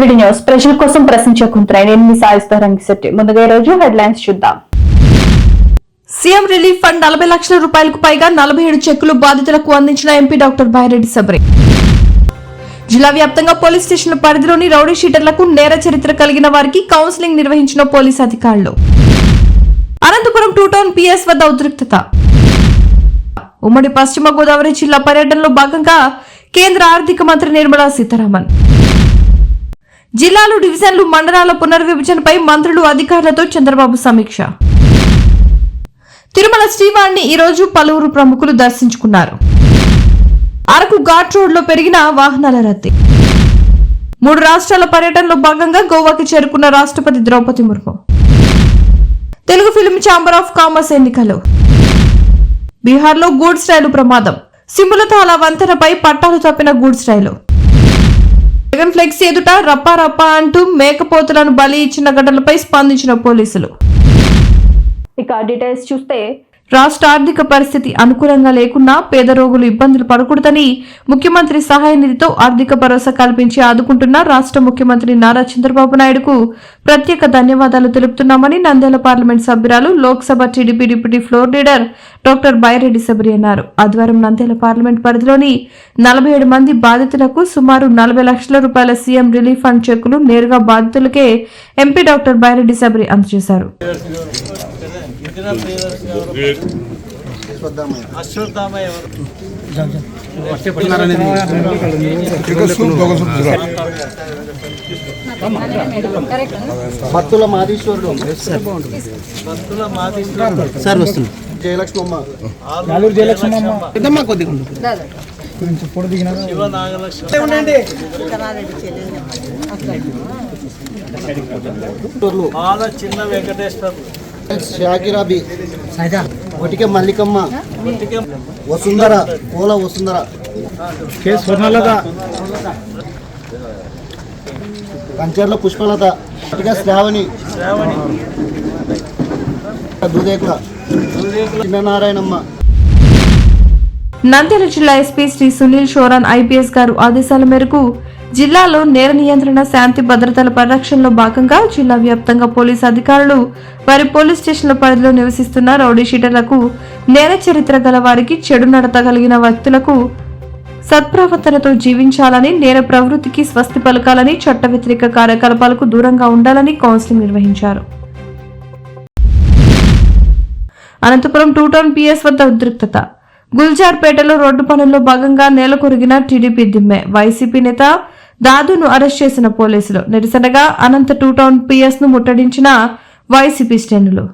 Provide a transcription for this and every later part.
TV news ప్రజల కోసం ప్రశ్నించకుంటున్నాయి నేను మీ సాయిస్తా రంగిశెట్టి ముందుగా ఈ రోజు హెడ్లైన్స్ చూద్దాం. సీఎం రిలీఫ్ ఫండ్ నలభై లక్షల రూపాయలకు పైగా నలభై ఏడు చెక్కులు బాధితులకు అందించిన ఎంపీ డాక్టర్ బాయిరెడ్డి సబ్రి జిల్లా వ్యాప్తంగా పోలీస్ స్టేషన్ల పరిధిలోని రౌడీ షీటర్లకు నేర చరిత్ర కలిగిన వారికి కౌన్సిలింగ్ నిర్వహించిన పోలీస్ అధికారులు. అనంతపురం టూ టౌన్ పిఎస్ వద్ద ఉద్రిక్తత. ఉమ్మడి పశ్చిమ గోదావరి జిల్లా పర్యటనలో భాగంగా కేంద్ర ఆర్థిక మంత్రి నిర్మలా సీతారామన్. జిల్లాలు డివిజన్లు మండలాల పునర్విభజనపై మంత్రులు అధికారులతో చంద్రబాబు సమీక్ష. తిరుమల శ్రీవారిని ఈరోజు పలువురు ప్రముఖులు దర్శించుకున్నారు. అరకు ఘాట్ రోడ్లో పెరిగిన వాహనాల రద్దీ. మూడు రాష్ట్రాల పర్యటనలో భాగంగా గోవాకి చేరుకున్న రాష్ట్రపతి Droupadi Murmu. Telugu film chamber of commerce ఎన్నికలు. బీహార్లో గూడ్స్ రైలు ప్రమాదం. సింబులతాల వంతెనపై పట్టాలు తప్పిన గూడ్స్ రైలు జగన్ ఫ్లెక్స్ ఎదుట రప్పా రప్పా అంటూ మేకపోతులను బలి ఇచ్చిన ఘటనలపై స్పందించిన పోలీసులు. ఇక డీటెయిల్స్ చూస్తే రాష్ట్ర ఆర్థిక పరిస్థితి అనుకూలంగా లేకున్నా పేద రోగులు ఇబ్బందులు పడకూడదని ముఖ్యమంత్రి సహాయ నిధితో ఆర్థిక భరోసా కల్పించి ఆదుకుంటున్న రాష్ట్ర ముఖ్యమంత్రి నారా చంద్రబాబు నాయుడుకు ప్రత్యేక ధన్యవాదాలు తెలుపుతున్నామని నంద్యాల పార్లమెంట్ సభ్యురాలు Lok Sabha TDP deputy floor leader doctor Byreddy Shabari అన్నారు. ఆదివారం నంద్యాల పార్లమెంట్ పరిధిలోని నలభై ఏడు మంది బాధితులకు సుమారు నలభై లక్షల రూపాయల సీఎం రిలీఫ్ ఫండ్ చెక్కులు నేరుగా బాధితులకే ఎంపీ డాక్టర్ బైరెడ్డి సబరి అందజేశారు. ప్రియదర్శిని ఎవరు అశ్వత్థామ ఎవరు భక్తుల మాధీశ్వరుడు భక్తుల మాధీశ్వరుడు సార్ వస్తుంది జయలక్ష్మమ్మ ఆలూరు జయలక్ష్మమ్మ పెద్దమ్మ కొద్దిగా. శివ నాగలక్ష్మి చిన్న వెంకటేశ్వర్లు షాకిరాబి ఒటికే మల్లికమ్మ. ఒట్టికే వసుంధర. పూల వసుంధర కంచర్ల పుష్పలత. శ్రావణి శ్రావణి. దుదేకుల చిన్ననారాయణమ్మ. నంద్యాల జిల్లా ఎస్పీ శ్రీ సునీల్ షోరాన్ ఐపీఎస్ గారు ఆదేశాల మేరకు జిల్లాలో నేర నియంత్రణ శాంతి భద్రతల పరిరక్షణలో భాగంగా జిల్లా వ్యాప్తంగా పోలీసు అధికారులు వారి పోలీస్ స్టేషన్ల పరిధిలో నివసిస్తున్న రౌడీ షీటర్లకు నేర చరిత్ర గల వారికి చెడు నడత కలిగిన వ్యక్తులకు సత్ప్రవర్తనతో జీవించాలని నేర ప్రవృత్తికి స్వస్తి పలకాలని చట్ట వ్యతిరేక కార్యకలాపాలకు దూరంగా ఉండాలని కౌన్సిలింగ్ నిర్వహించారు. అనంతపురం టూ టౌన్ పిఎస్ వద్ద ఉద్రిక్తత. గుల్జార్పేటలో రోడ్డు పనుల్లో భాగంగా నేలకొరిగిన టీడీపీ దిమ్మె. వైసీపీ నేత దాదును అరెస్ట్ చేసిన పోలీసులు నిరసనగా అనంత టూ టౌన్ పిఎస్ను ముట్టడించిన వైసీపీ శ్రేణులు.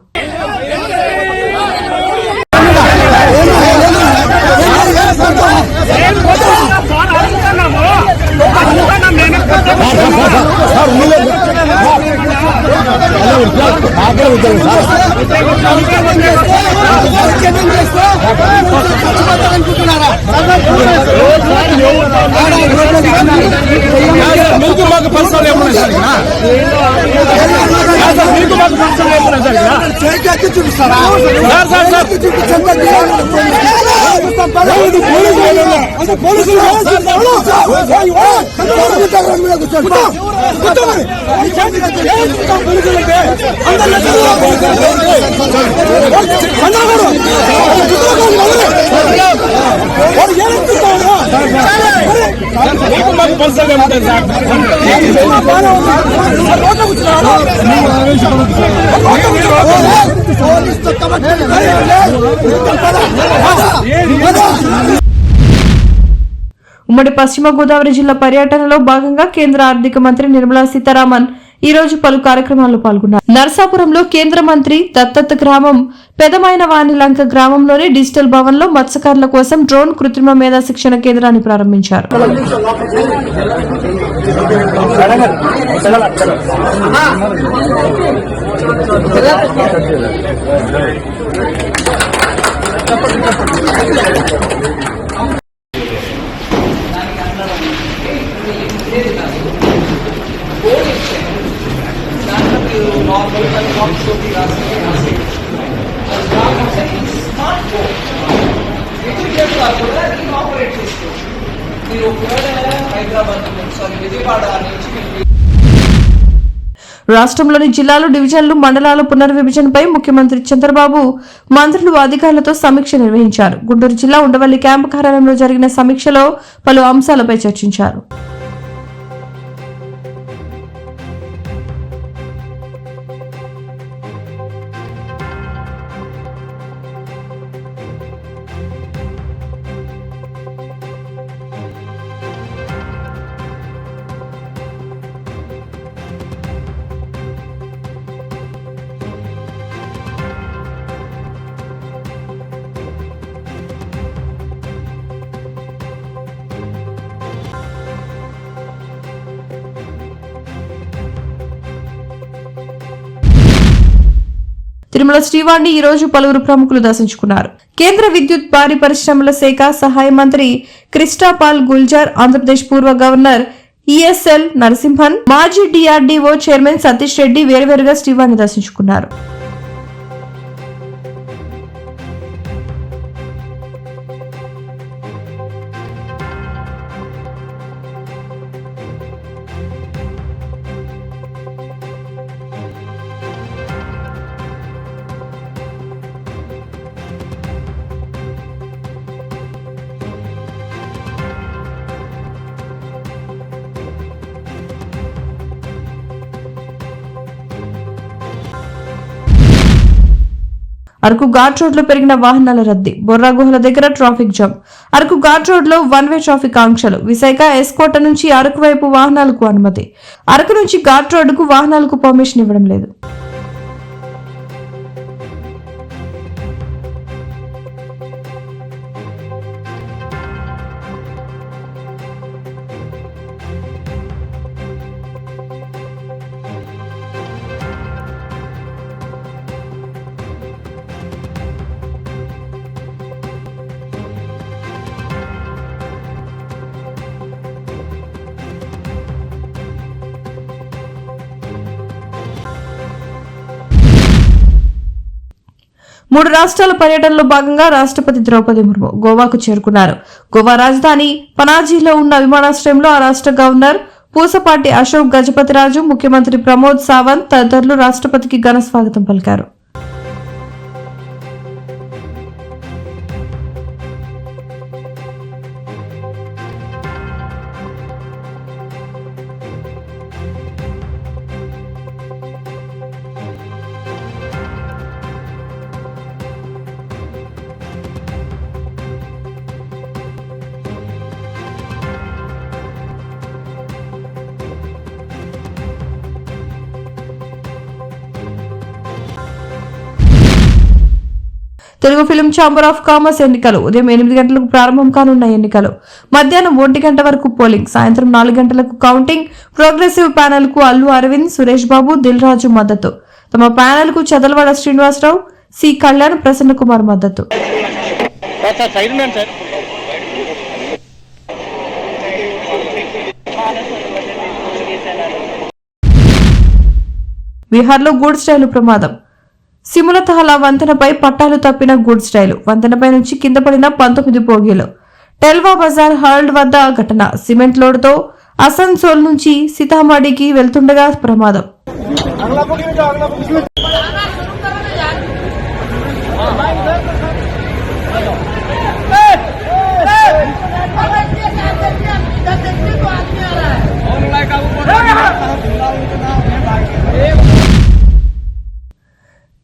Sir, sir, sir. ఇది పోలీసు వాళ్ళు. అంటే పోలీసులు మీకు మాకు పరిసరాలు ఏమంటారు సార్ ఉమ్మడి పశ్చిమ గోదావరి జిల్లా పర్యటనలో భాగంగా కేంద్ర ఆర్థిక మంత్రి నిర్మలా సీతారామన్ ఈ రోజు పలు కార్యక్రమాల్లో పాల్గొన్నారు. నర్సాపురంలో కేంద్ర మంత్రి దత్తత్ గ్రామం పెదమైన వాణిలంక గ్రామంలోని డిజిటల్ భవన్లో మత్స్యకారుల కోసం డ్రోన్ కృత్రిమ మేధా శిక్షణ కేంద్రాన్ని ప్రారంభించారు. రాష్ట్రంలోని జిల్లాలు డివిజన్లు మండలాల పునర్విభజనపై ముఖ్యమంత్రి చంద్రబాబు మంత్రులు అధికారులతో సమీక్ష నిర్వహించారు. గుంటూరు జిల్లా ఉండవల్లి క్యాంపు కార్యాలయంలో జరిగిన సమీక్షలో పలు అంశాలపై చర్చించారు. తిరుమల శ్రీవాణి ఈ రోజు పలువురు ప్రముఖులు దర్శించుకున్నారు. కేంద్ర విద్యుత్ భారీ పరిశ్రమల శాఖ సహాయ మంత్రి క్రిస్టాపాల్ గుల్జార్ ఆంధ్రప్రదేశ్ పూర్వ గవర్నర్ ఈఎస్ఎల్ నరసింహన్ మాజీ డిఆర్డీఓ చైర్మన్ సతీష్ రెడ్డి వేరువేరుగా శ్రీవాణి దర్శించుకున్నారు. అరకు ఘాట్ రోడ్లో పెరిగిన వాహనాల రద్దీ బొర్రా గుహల దగ్గర ట్రాఫిక్ జామ్. అరకు ఘాట్ రోడ్లో వన్ వే ట్రాఫిక్ ఆంక్షలు విశాఖ ఎస్కోట నుంచి అరకు వైపు వాహనాలకు అనుమతి. అరకు నుంచి ఘాట్ రోడ్డుకు వాహనాలకు పర్మిషన్ ఇవ్వడం లేదు. మూడు రాష్ట్రాల పర్యటనలో భాగంగా రాష్ట్రపతి ద్రౌపది ముర్ము గోవాకు చేరుకున్నారు. గోవా రాజధాని పనాజీలో ఉన్న విమానాశ్రయంలో ఆ రాష్ట్ర గవర్నర్ పూసపాటి అశోక్ గజపతిరాజు ముఖ్యమంత్రి ప్రమోద్ సావంత్ తదితరులు రాష్ట్రపతికి ఘన స్వాగతం పలికారు. Telugu film chamber of commerce ఎన్నికలు ఉదయం ఎనిమిది గంటలకు ప్రారంభం కానున్న ఎన్నికలు. మధ్యాహ్నం ఒంటి గంట వరకు పోలింగ్ సాయంత్రం నాలుగు గంటలకు కౌంటింగ్ ప్రోగ్రెసివ్ ప్యానెల్కు అల్లు అరవింద్ సురేష్ బాబు దిల్ రాజు మద్దతు. తమ ప్యానెల్కు చదలవాడ శ్రీనివాసరావు సి కళ్యాణ్ ప్రసన్న కుమార్ మద్దతు. బీహార్లో గూడ్స్ రైలు ప్రమాదం. సిములతహల వంతెనపై పట్టాలు తప్పిన గుడ్స్ రైలు వంతెనపై నుంచి కింద పడిన పంతొమ్మిది బోగీలు. టెల్వా బజార్ హర్ల్డ్ వద్ద ఘటన. సిమెంట్ లోడ్తో అసన్సోల్ నుంచి సీతామాడికి వెళ్తుండగా ప్రమాదం.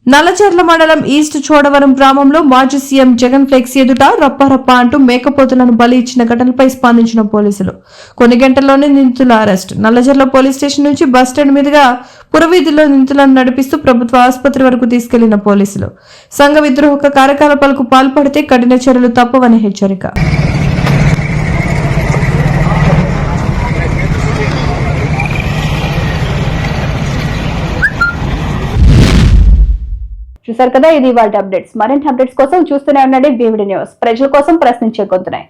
నల్లచెర్ల మండలం ఈస్ట్ చోడవరం గ్రామంలో మాజీ సీఎం జగన్ ఫ్లెక్స్ ఎదుట రప్పారప్ప అంటూ మేకపోతులను బలి ఇచ్చిన ఘటనపై స్పందించిన పోలీసులు. కొన్ని గంటల్లోనే నిందితుల అరెస్ట్. నల్లచెర్ల పోలీస్ స్టేషన్ నుంచి బస్ స్టాండ్ మీదుగా పురవీధిలో నిందితులను నడిపిస్తూ ప్రభుత్వ ఆసుపత్రి వరకు తీసుకెళ్ళిన పోలీసులు. సంఘ విద్రోహక కార్యకలాపాలకు పాల్పడితే కఠిన చర్యలు తప్పవని హెచ్చరిక. చూశారు కదా ఇది వాళ్ళ అప్డేట్స్. మరింటి అప్డేట్స్ కోసం చూస్తూనే ఉండండి. BVD news. ప్రజల కోసం ప్రశ్నించే గొంతున్నాయి